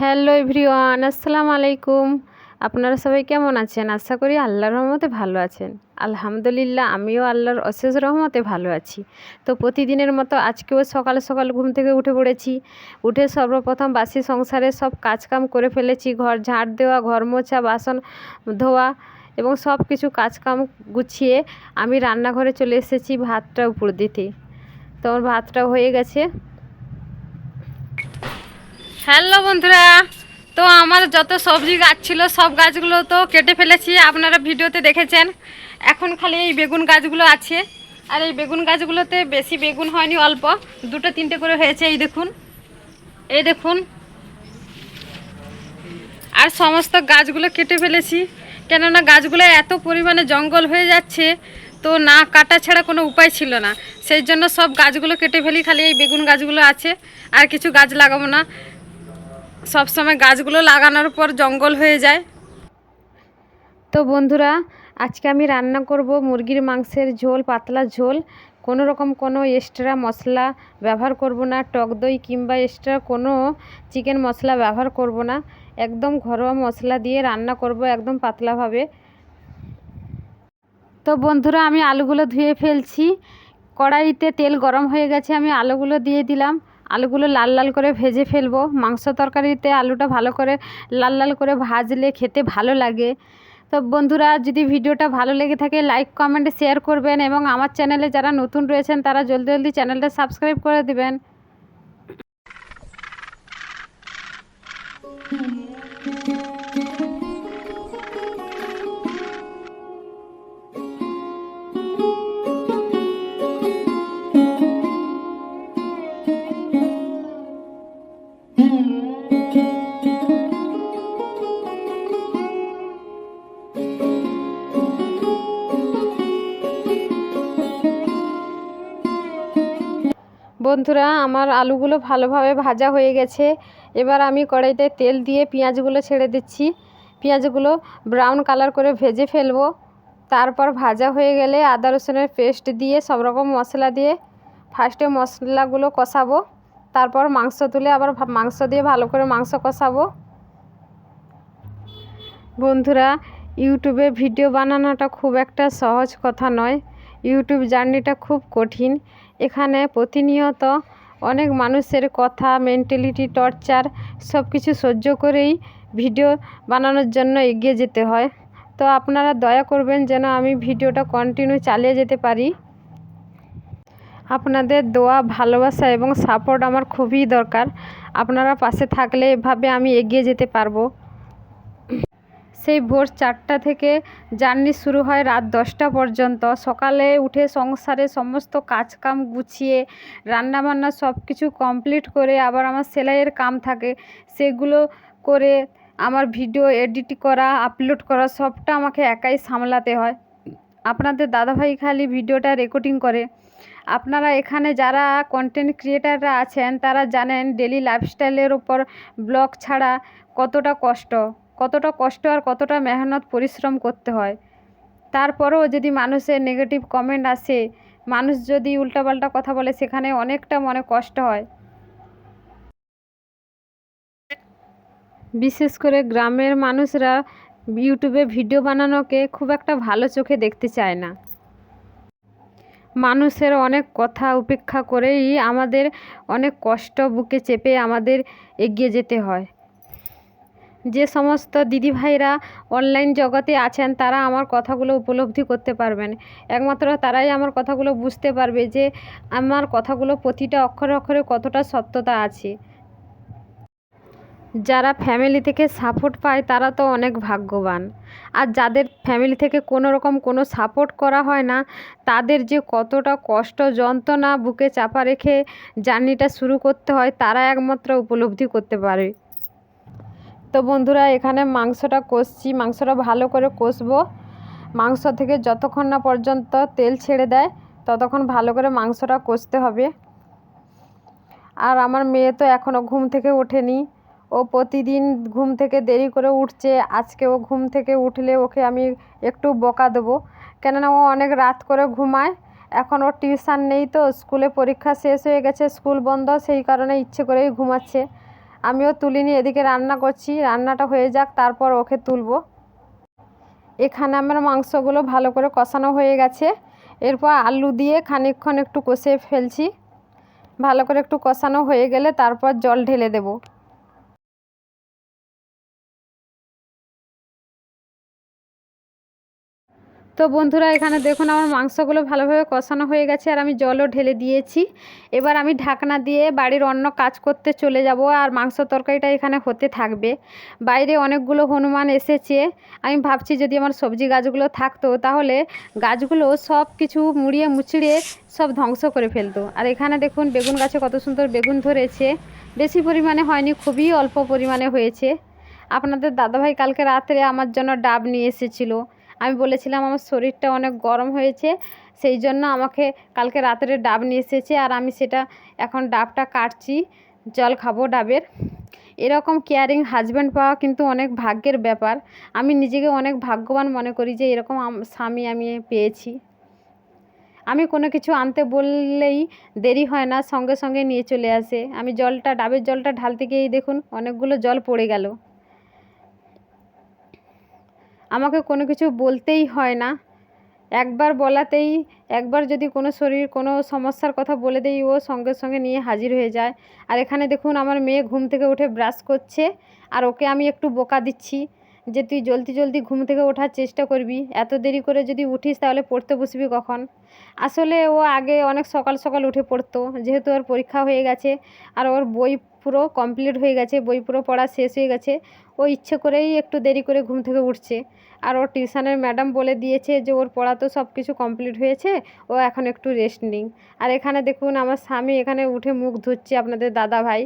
Hello everyone, আসসালামু আলাইকুম। আপনারা সবাই কেমন আছেন? আশা করি আল্লাহর রহমতে ভালো আছেন। আলহামদুলিল্লাহ, আমিও আল্লাহর অশেষ রহমতে ভালো আছি। তো প্রতিদিনের মতো আজকেও সকাল সকাল ঘুম থেকে উঠে পড়েছি। উঠে সর্বপ্রথম বাসি সংসারে সব কাজকাম করে ফেলেছি। ঘর ঝাড় দেওয়া, ঘর মোছা, বাসন ধোয়া এবং সব কিছু কাজকাম গুছিয়ে আমি রান্নাঘরে চলে এসেছি ভাতটা উপর দিতে। তো ভাতটা হয়ে গেছে। হ্যালো বন্ধুরা, তো আমার যত সবজি গাছ ছিল, সব গাছগুলো তো কেটে ফেলেছি, আপনারা ভিডিওতে দেখেছেন। এখন খালি এই বেগুন গাছগুলো আছে, আর এই বেগুন গাছগুলোতে বেশি বেগুন হয়নি, অল্প। দুটো তিনটে করে হয়েছে, এই দেখুন। এই দেখুন। আর সমস্ত গাছগুলো কেটে ফেলেছি, কেননা গাছগুলো এত পরিমাণে জঙ্গল হয়ে যাচ্ছে, তো না কাটা ছাড়া কোনো উপায় ছিল না। সেই জন্য সব গাছগুলো কেটে ফেলি, খালি এই বেগুন গাছগুলো আছে, আর কিছু গাছ লাগাবো না। সব সময় গাছগুলো লাগানোর পর জঙ্গল হয়ে যায়। তো বন্ধুরা, আজকে আমি রান্না করব মুরগির মাংসের ঝোল, পাতলা ঝোল। কোনো রকম কোনো এক্সট্রা মশলা ব্যবহার করব না, টক দই কিংবা এক্সট্রা কোনো চিকেন মশলা ব্যবহার করব না। একদম ঘরোয়া মশলা দিয়ে রান্না করব একদম পাতলাভাবে। তো বন্ধুরা, আমি আলুগুলো ধুয়ে ফেলছি। কড়াইতে তেল গরম হয়ে গেছে, আমি আলুগুলো দিয়ে দিলাম। আলুগুলো লাল লাল করে ভেজে ফেলব। মাংস তরকারিতে আলুটা ভালো করে লাল লাল করে ভাজলে খেতে ভালো লাগে। তো বন্ধুরা, যদি ভিডিওটা ভালো লেগে থাকে লাইক কমেন্ট শেয়ার করবেন এবং আমার চ্যানেলে যারা নতুন রয়েছেন, তারা জলদি জলদি চ্যানেলটা সাবস্ক্রাইব করে দেবেন। বন্ধুরা, আমার আলুগুলো ভালোভাবে ভাজা হয়ে গেছে। এবার আমি কড়াইতে তেল দিয়ে পেঁয়াজগুলো ছেড়ে দিচ্ছি। পেঁয়াজগুলো ব্রাউন কালার করে ভেজে ফেলব। তারপর ভাজা হয়ে গেলে আদা রসুনের পেস্ট দিয়ে সব রকম মশলা দিয়ে ফার্স্টে মশলাগুলো কষাবো। তারপর মাংস তুলে আবার মাংস দিয়ে ভালো করে মাংস কষাবো। বন্ধুরা, ইউটিউবে ভিডিও বানানোটা খুব একটা সহজ কথা নয়। ইউটিউব জার্নিটা খুব কঠিন। এখানে প্রতিনিয়ত অনেক মানুষের কথা মেন্টালিটি টর্চার সব কিছু সহ্য করেই ভিডিও বানানোর জন্য এগিয়ে যেতে হয়। তো আপনারা দয়া করবেন যেন আমি ভিডিওটা কন্টিনিউ চালিয়ে যেতে পারি। আপনাদের দোয়া, ভালোবাসা এবং সাপোর্ট আমার খুবই দরকার। আপনারা পাশে থাকলে এভাবে আমি এগিয়ে যেতে পারব। সেই ভোর চারটা থেকে জার্নি শুরু হয় রাত দশটা পর্যন্ত। সকালে উঠে সংসারে সমস্ত কাজকাম গুছিয়ে, রান্নাবান্না সব কিছু কমপ্লিট করে আবার আমার সেলাইয়ের কাম থাকে, সেগুলো করে আমার ভিডিও এডিট করা আপলোড করা সবটা আমাকে একাই সামলাতে হয়। আপনাদের দাদাভাই খালি ভিডিওটা রেকর্ডিং করে। আপনারা এখানে যারা কন্টেন্ট ক্রিয়েটাররা আছেন, তারা জানেন ডেলি লাইফস্টাইলের ওপর ব্লগ ছাড়া কতটা কষ্ট। কতটা কষ্ট আর কতটা মেহনত, পরিশ্রম করতে হয়। তারপরেও যদি মানুষের নেগেটিভ কমেন্ট আসে, মানুষ যদি উল্টাপাল্টা কথা বলে, সেখানে অনেকটা মনে কষ্ট হয়। বিশেষ করে গ্রামের মানুষরা ইউটিউবে ভিডিও বানানোকে খুব একটা ভালো চোখে দেখতে চায় না। মানুষের অনেক কথা উপেক্ষা করেই আমাদের অনেক কষ্ট বুকে চেপে আমাদের এগিয়ে যেতে হয়। যে সমস্ত দিদিভাইরা অনলাইন জগতে আছেন, তারা আমার কথাগুলো উপলব্ধি করতে পারবেন। একমাত্র তারাই আমার কথাগুলো বুঝতে পারবে যে আমার কথাগুলো প্রতিটা অক্ষরে অক্ষরে কতটা সত্যতা আছে। যারা ফ্যামিলি থেকে সাপোর্ট পায়, তারা তো অনেক ভাগ্যবান। আর যাদের ফ্যামিলি থেকে কোনো রকম কোনো সাপোর্ট করা হয় না, তাদের যে কতটা কষ্ট, যন্ত্রণা বুকে চাপা রেখে জার্নিটা শুরু করতে হয়, তারা একমাত্র উপলব্ধি করতে পারে। তো বন্ধুরা, এখানে মাংসটা কষছি। মাংসটা ভালো করে কষবো। মাংস থেকে যতক্ষণ না পর্যন্ত তেল ছেড়ে দেয়, ততক্ষণ ভালো করে মাংসটা কষতে হবে। আর আমার মেয়ে তো এখনও ঘুম থেকে ওঠেনি। ও প্রতিদিন ঘুম থেকে দেরি করে উঠছে। আজকে ও ঘুম থেকে উঠলে ওকে আমি একটু বকা দেবো। কেননা ও অনেক রাত করে ঘুমায়। এখন ওর টিউশন নেই তো, স্কুলে পরীক্ষা শেষ হয়ে গেছে, স্কুল বন্ধ। সেই কারণে ইচ্ছে করেই ঘুমাচ্ছে। আমিও তুলিনি, এদিকে রান্না করছি। রান্নাটা হয়ে যাক, তারপর ওকে তুলব। এখানে আমার মাংসগুলো ভালো করে কষানো হয়ে গেছে। এরপর আলু দিয়ে খানিকক্ষণ একটু কষে ফেলছি। ভালো করে একটু কষানো হয়ে গেলে তারপর জল ঢেলে দেবো। তো বন্ধুরা, এখানে দেখুন আমার মাংসগুলো ভালোভাবে কষানো হয়ে গেছে আর আমি জলও ঢেলে দিয়েছি। এবার আমি ঢাকনা দিয়ে বাড়ির অন্য কাজ করতে চলে যাব আর মাংস তরকারিটা এখানে হতে থাকবে। বাইরে অনেকগুলো হনুমান এসেছে। আমি ভাবছি যদি আমার সবজি গাছগুলো থাকতো তাহলে গাছগুলো সব কিছু মুড়িয়ে মুচড়িয়ে সব ধ্বংস করে ফেলতো। আর এখানে দেখুন বেগুন গাছে কত সুন্দর বেগুন ধরেছে। বেশি পরিমাণে হয়নি, খুবই অল্প পরিমাণে হয়েছে। আপনাদের দাদাভাই কালকে রাত্রে আমার জন্য ডাব নিয়ে এসেছিল। আমি বলেছিলাম আমার শরীরটা অনেক গরম হয়েছে, সেই জন্য আমাকে কালকে রাত্রে ডাব নিয়ে এসেছে আর আমি সেটা এখন ডাবটা কাটছি, জল খাব ডাবের। এরকম কেয়ারিং হাজব্যান্ড পাওয়া কিন্তু অনেক ভাগ্যের ব্যাপার। আমি নিজেকে অনেক ভাগ্যবান মনে করি যে এরকম স্বামী আমি পেয়েছি। আমি কোনো কিছু আনতে বললেই দেরি হয় না, সঙ্গে সঙ্গে নিয়ে চলে আসে। আমি জলটা, ডাবের জলটা ঢালতে গিয়েই দেখুন অনেকগুলো জল পড়ে গেল। আমাকে কোনো কিছু বলতেই হয় না। একবার বলাতেই, একবার যদি কোনো শরীর, কোনো সমস্যার কথা বলে দেই, ও সঙ্গে সঙ্গে নিয়ে হাজির হয়ে যায়। আর এখানে দেখুন, আমার মেয়ে ঘুম থেকে উঠে ব্রাশ করছে, আর ওকে আমি একটু বোকা দিচ্ছি। যে তুই জলদি জলদি ঘুম থেকে ওঠার চেষ্টা করবি, এত দেরি করে যদি উঠিস তাহলে পড়তে বসবি কখন? আসলে ও আগে অনেক সকাল সকাল উঠে পড়তো, যেহেতু ওর পরীক্ষা হয়ে গেছে আর ওর বই পুরো কমপ্লিট হয়ে গেছে, বই পুরো পড়া শেষ হয়ে গেছে, ও ইচ্ছে করেই একটু দেরি করে ঘুম থেকে উঠছে। আর ওর টিউশনের ম্যাডাম বলে দিয়েছে যে ওর পড়া তো সব কিছু কমপ্লিট হয়েছে, ও এখন একটু রেস্ট নিই আর এখানে দেখুন আমার স্বামী এখানে উঠে মুখ ধুচ্ছে আপনাদের দাদা ভাই